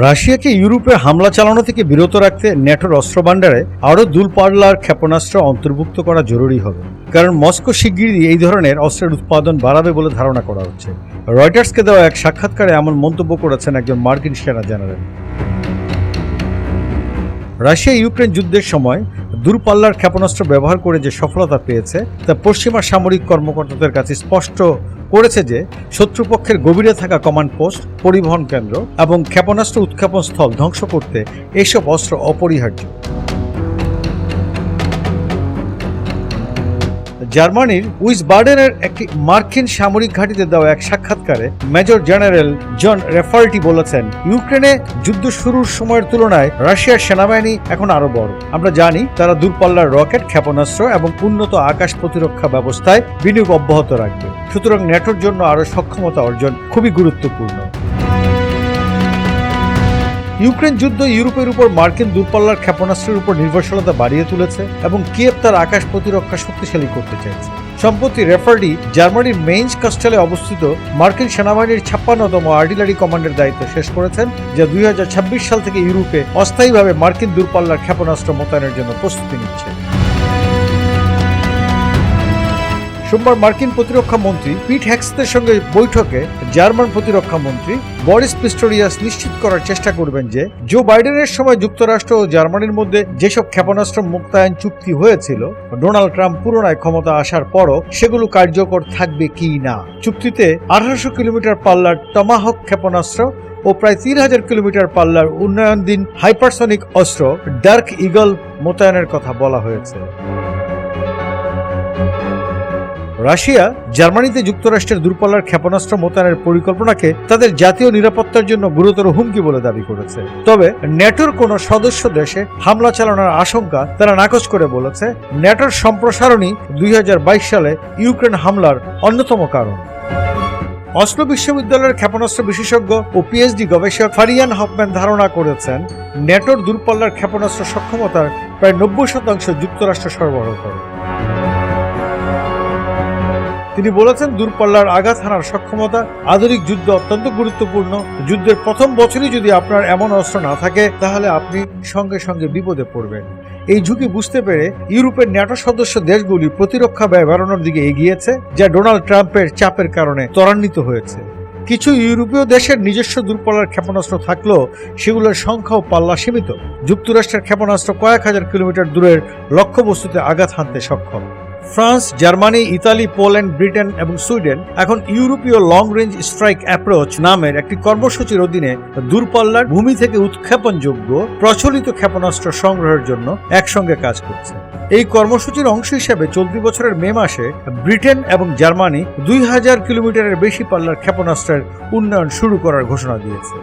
রাশিয়াকে ইউরোপে হামলা চালানো থেকে বিরত রাখতে নেটোর অস্ত্র ভাণ্ডারে আরও দূরপাল্লার ক্ষেপণাস্ত্র অন্তর্ভুক্ত করা জরুরি হবে। কারণ মস্কো শিগগিরই এই ধরনের অস্ত্রের উৎপাদন বাড়াবে বলে ধারণা করা হচ্ছে। রয়টার্সকে দেওয়া এক সাক্ষাৎকারে এমন মন্তব্য করেছেন একজন মার্কিন সেনা জেনারেল। রাশিয়া ইউক্রেন যুদ্ধের সময় দূরপাল্লার ক্ষেপণাস্ত্র ব্যবহার করে যে সফলতা পেয়েছে, তা পশ্চিমা সামরিক কর্মকর্তাদের কাছে স্পষ্ট করেছে যে শত্রুপক্ষের গভীরে থাকা কমান্ড পোস্ট, পরিবহন কেন্দ্র এবং ক্ষেপণাস্ত্র উৎক্ষেপণ স্থল ধ্বংস করতে এসব অস্ত্র অপরিহার্য। জার্মানির উইসবার্ডেনের একটি মার্কিন সামরিক ঘাঁটিতে দেওয়া এক সাক্ষাৎকারে মেজর জেনারেল জন রেফার্টি বলেছেন, ইউক্রেনে যুদ্ধ শুরুর সময়ের তুলনায় রাশিয়ার সেনাবাহিনী এখন আরও বড়। আমরা জানি তারা দূরপাল্লার রকেট, ক্ষেপণাস্ত্র এবং উন্নত আকাশ প্রতিরক্ষা ব্যবস্থায় বিনিয়োগ অব্যাহত রাখবে। সুতরাং ন্যাটোর জন্য আরও সক্ষমতা অর্জন খুবই গুরুত্বপূর্ণ। ইউক্রেন যুদ্ধ ইউরোপের উপর মার্কিন দূরপাল্লার ক্ষেপণাস্ত্রের উপর নির্ভরশীলতা বাড়িয়ে তুলেছে এবং কিয়েভ তার আকাশ প্রতিরক্ষা শক্তিশালী করতে চাইছে। সম্প্রতি রেফার্ডি জার্মানির মেইন্স কাস্টেলে অবস্থিত মার্কিন সেনাবাহিনীর ছাপ্পান্নতম আর্টিলারি কমান্ডের দায়িত্ব শেষ করেছেন, যা দুই হাজার ছাব্বিশ সাল থেকে ইউরোপে অস্থায়ীভাবে মার্কিন দূরপাল্লার ক্ষেপণাস্ত্র মোতায়েনের জন্য প্রস্তুতি নিচ্ছে। সোমবার মার্কিন প্রতিরক্ষা মন্ত্রী পিট হ্যাক্সদের সঙ্গে বৈঠকে জার্মান প্রতিরক্ষা মন্ত্রী বরিস পিস্টোরিয়াস নিশ্চিত করার চেষ্টা করবেন যে জো বাইডেনের সময় যুক্তরাষ্ট্র ও জার্মানির মধ্যে যেসব ক্ষেপণাস্ত্র মুক্তায়ন চুক্তি হয়েছিল, ডোনাল্ড ট্রাম্প পুনরায় ক্ষমতা আসার পরও সেগুলো কার্যকর থাকবে কি না? চুক্তিতে আঠারোশো কিলোমিটার পাল্লার টমাহক ক্ষেপণাস্ত্র ও প্রায় তিন হাজার কিলোমিটার পাল্লার উন্নয়নদিন হাইপারসনিক অস্ত্র ডার্ক ইগল মোতায়েনের কথা বলা হয়েছে। রাশিয়া জার্মানিতে যুক্তরাষ্ট্রের দূরপাল্লার ক্ষেপণাস্ত্র মোতায়েনের পরিকল্পনাকে তাদের জাতীয় নিরাপত্তার জন্য গুরুতর হুমকি বলে দাবি করেছে। তবে ন্যাটোর কোনো সদস্য দেশে হামলা চালানোর আশঙ্কা তারা নাকচ করে বলেছে। ন্যাটোর সম্প্রসারণই দুই হাজার বাইশ সালে ইউক্রেন হামলার অন্যতম কারণ। অসলো বিশ্ববিদ্যালয়ের ক্ষেপণাস্ত্র বিশেষজ্ঞ ও পিএইচডি গবেষক ফারিয়ান হফম্যান ধারণা করেছেন, ন্যাটোর দূরপাল্লার ক্ষেপণাস্ত্র সক্ষমতার প্রায় নব্বই শতাংশ যুক্তরাষ্ট্র সরবরাহ করে। তিনি বলেছেন, দূরপাল্লার আঘাত হানার সক্ষমতা আধুনিক যুদ্ধ অত্যন্ত গুরুত্বপূর্ণ। যুদ্ধের প্রথম বছরই যদি আপনার এমন অস্ত্র না থাকে, তাহলে আপনি সঙ্গে সঙ্গে বিপদে পড়বেন। এই ঝুঁকি বুঝতে পেরে ইউরোপের ন্যাটো সদস্য দেশগুলি প্রতিরক্ষা ব্যয় বাড়ানোর দিকে এগিয়েছে, যা ডোনাল্ড ট্রাম্পের চাপের কারণে ত্বরান্বিত হয়েছে। কিছু ইউরোপীয় দেশের নিজস্ব দূরপাল্লার ক্ষেপণাস্ত্র থাকলেও সেগুলোর সংখ্যাও পাল্লা সীমিত। যুক্তরাষ্ট্রের ক্ষেপণাস্ত্র কয়েক হাজার কিলোমিটার দূরের লক্ষ্যবস্তুতে আঘাত হানতে সক্ষম। France, Germany, Italy, Poland, Britain এবং সুইডেন এখন ইউরোপীয় লং রেঞ্জ স্ট্রাইক অ্যাপ্রোচ নামের একটি কর্মসূচির অধীনে দূরপাল্লার ভূমি থেকে উৎক্ষেপণযোগ্য প্রচলিত ক্ষেপণাস্ত্র সংগ্রহের জন্য একসঙ্গে কাজ করছে। এই কর্মসূচির অংশ হিসেবে চলতি বছরের মে মাসে ব্রিটেন এবং জার্মানি দুই হাজার কিলোমিটারের বেশি পাল্লার ক্ষেপণাস্ত্রের উন্নয়ন শুরু করার ঘোষণা দিয়েছে।